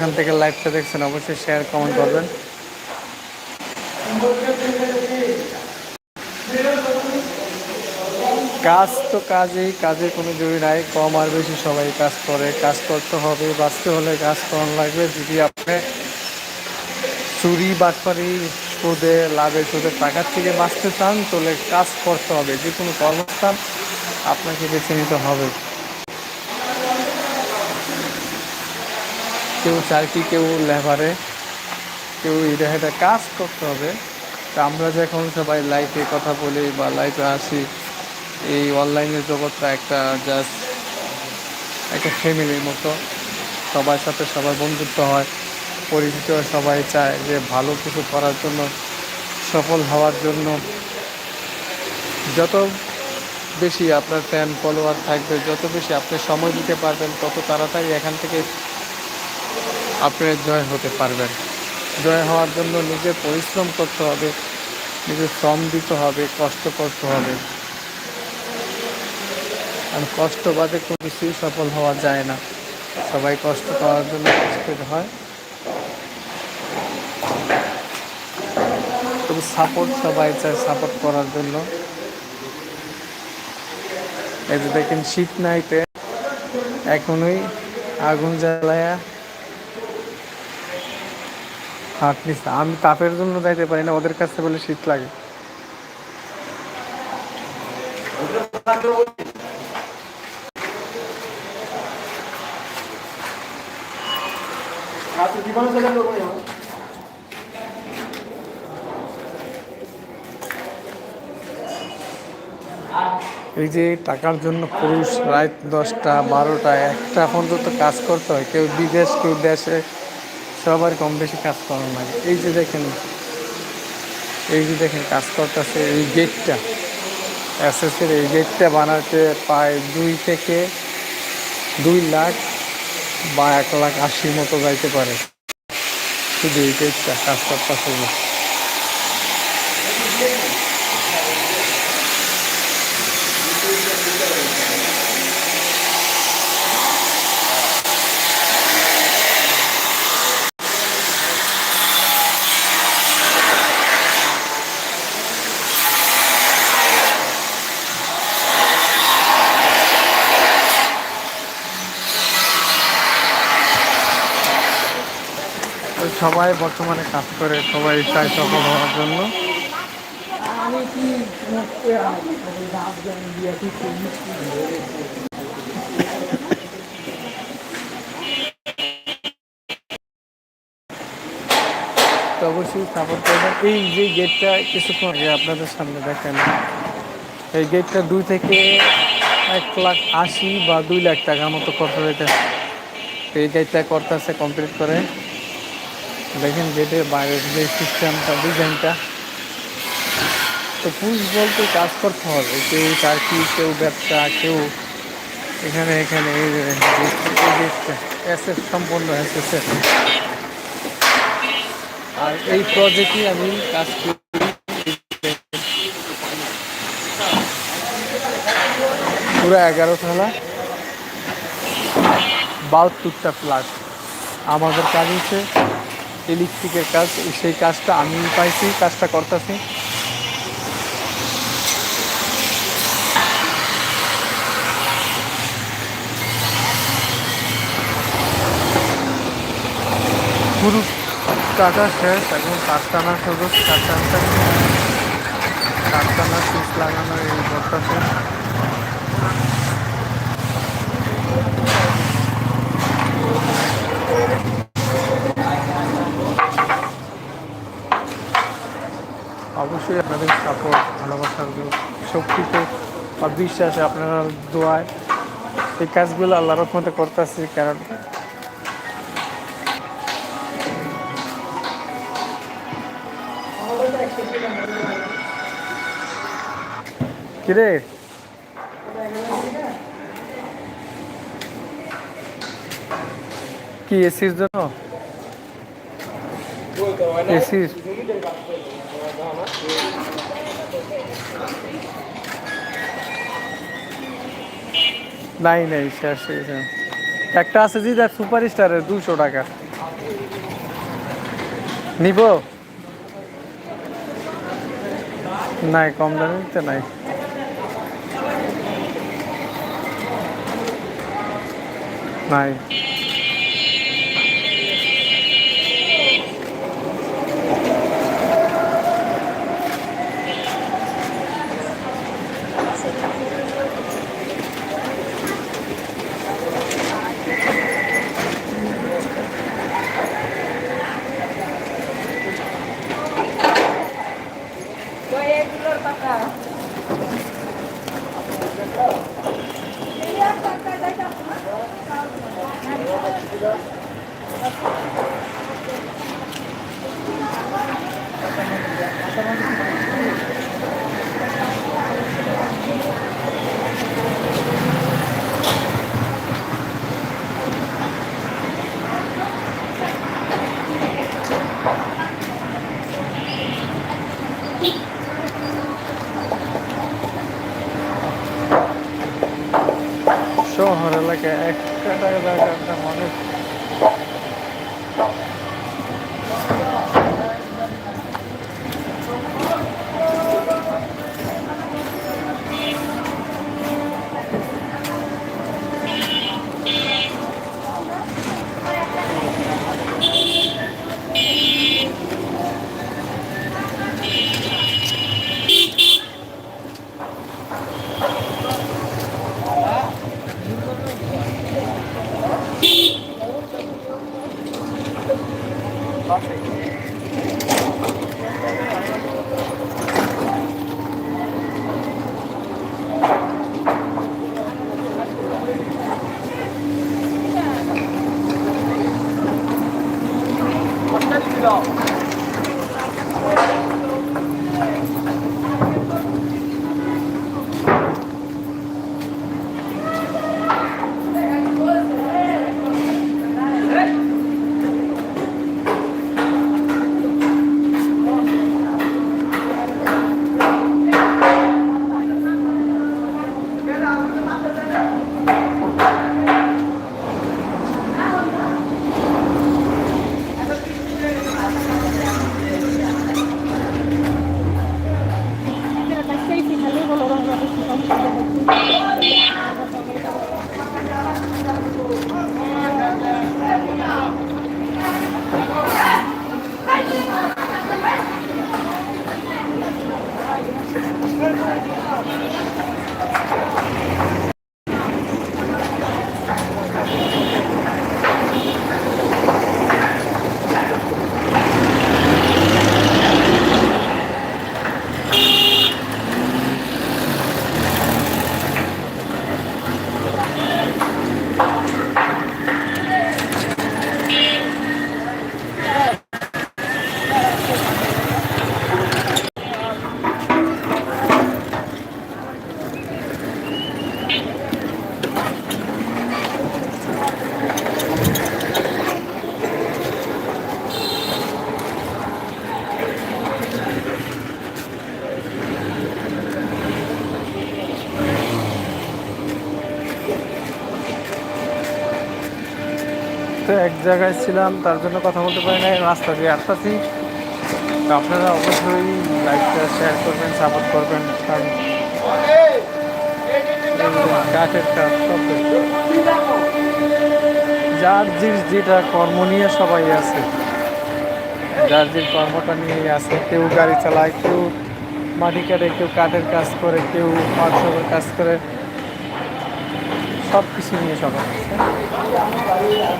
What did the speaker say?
এখান থেকে লাইভটা দেখছেন, অবশ্যই শেয়ার কমেন্ট করবেন। কাজ তো কাজেই, কাজে কোনো জমি নাই, কম আর বেশি সবাই কাজ করে। কাজ করতে হবে, বাঁচতে হলে কাজ করানো লাগবে। যদি আপনি চুরি, বাটপারি, সুদে লাভে সুদে টাকার থেকে বাঁচতে চান, তাহলে কাজ করতে হবে। যে কোনো কর্মস্থান আপনাকে বেছে নিতে হবে। কেউ চাকরি কেউ লেবারে, কেউ এটা এটা কাজ করতে হবে। তা আমরা যখন সবাই লাইফে কথা বলি বা লাইফে আসি, এই অনলাইনের জগৎটা একটা জাস্ট একটা ফ্যামিলির মতো। সবার সাথে সবার বন্ধুত্ব হয়। পরিচিত সবাই চায় যে ভালো কিছু করার জন্য, সফল হওয়ার জন্য। যত বেশি আপনার ফ্যান ফলোয়ার থাকবে, যত বেশি আপনি সময় দিতে পারবেন, তত তাড়াতাড়ি এখান থেকে আপনি জয় হতে পারবেন। জয় হওয়ার জন্য নিজে পরিশ্রম করতে হবে, নিজে শ্রম দিতে হবে, কষ্ট করতে হবে। আর কষ্ট বাদে কোনো কিছুই সফল হওয়া যায় না। সবাই কষ্ট করার জন্য কষ্টের হয়। তবু সাপোর্ট সবাই চায় সাপোর্ট করার জন্য। এই যে দেখেন, শীত নাইতে এখনই আগুন জ্বালায়া আমি তাপের জন্য যাইতে পারি না, ওদের কাছে বলে শীত লাগে। এই যে টাকার জন্য পুরুষ রাত দশটা, বারোটা, একটা পর্যন্ত কাজ করতে হয়। কেউ বিদেশ, কেউ দেশে। সবার কম বেশি কাজ করানো লাগে এই যে দেখেন, এই যে দেখেন কাজ করতেছে এই গেটটা অ্যাসেসের এই গেটটা বানাতে প্রায় দুই থেকে দুই লাখ বা এক লাখ আশির মতো যাইতে পারে। শুধু এই গেটটা কাজ করতেছে। সবাই বর্তমানে কাজ করে, সবাই চায় সফল হওয়ার জন্য। তো অবশ্যই সাপোর্ট করবেন। এই যে গেটটা কিছুক্ষণ আগে আপনাদের সামনে দেখেন, এই গেটটা দুই থেকে এক লাখ আশি বা দুই লাখ টাকার মতো খরচ তো এই গেটটা করতেছে কমপ্লিট করে। দেখেন গেটের বাইরের যে সিস্টেমটা ডিজাইনটা তো পুরুষ বলতে কাজ করতে হবে কেউ চাকরি কেউ ব্যবসা, কেউ এখানে এখানে, এই এসএস আর এই প্রজেক্টই আমি কাজ করি। পুরো এগারো তলা বাহাত্তরটা ফ্ল্যাট আমাদের কাজ হচ্ছে ইলেকট্রিকের কাজ, সেই কাজটা আমি পাইছি, কাজটা করতেছি। পুরো টাকা শেষ এখন কাজ টানার শুধু কাজ টানতে কাজ টানার সুইচ লাগানো এই করতেছে অবশ্যই আপনাদের সাপোর্ট ভালোবাসার শক্তিতে বা বিশ্বাসে আপনারা দোয়ায় এই কাজগুলো আল্লাহ রহমতে করতেছি, কারণ কিরে? কি এসির জন্য? নাই নাই একটা আছে জি সুপার স্টারের দুশো টাকা। নিব? নাই, কম দামে তো নাই। নাই। এগুলোর টাকা শহর এলাকায় একটা টাকা দরকার মানুষ তো এক জায়গায় ছিলাম, তার জন্য কথা বলতে পারি না রাস্তা দিয়ে আসতেছি। তো আপনারা অবশ্যই লাইকটা শেয়ার করবেন সাপোর্ট করবেন, কারণ কাঠের কাজ যার যে যেটা কর্ম নিয়ে সবাই আছে, যার যে কর্মটা নিয়ে আছে, কেউ গাড়ি চালায়, কেউ মাটি কাটে, কেউ কাঠের কাজ করে, কেউ ওয়ার্কশপের কাজ করে সব কিছু নিয়ে সবাই আছে।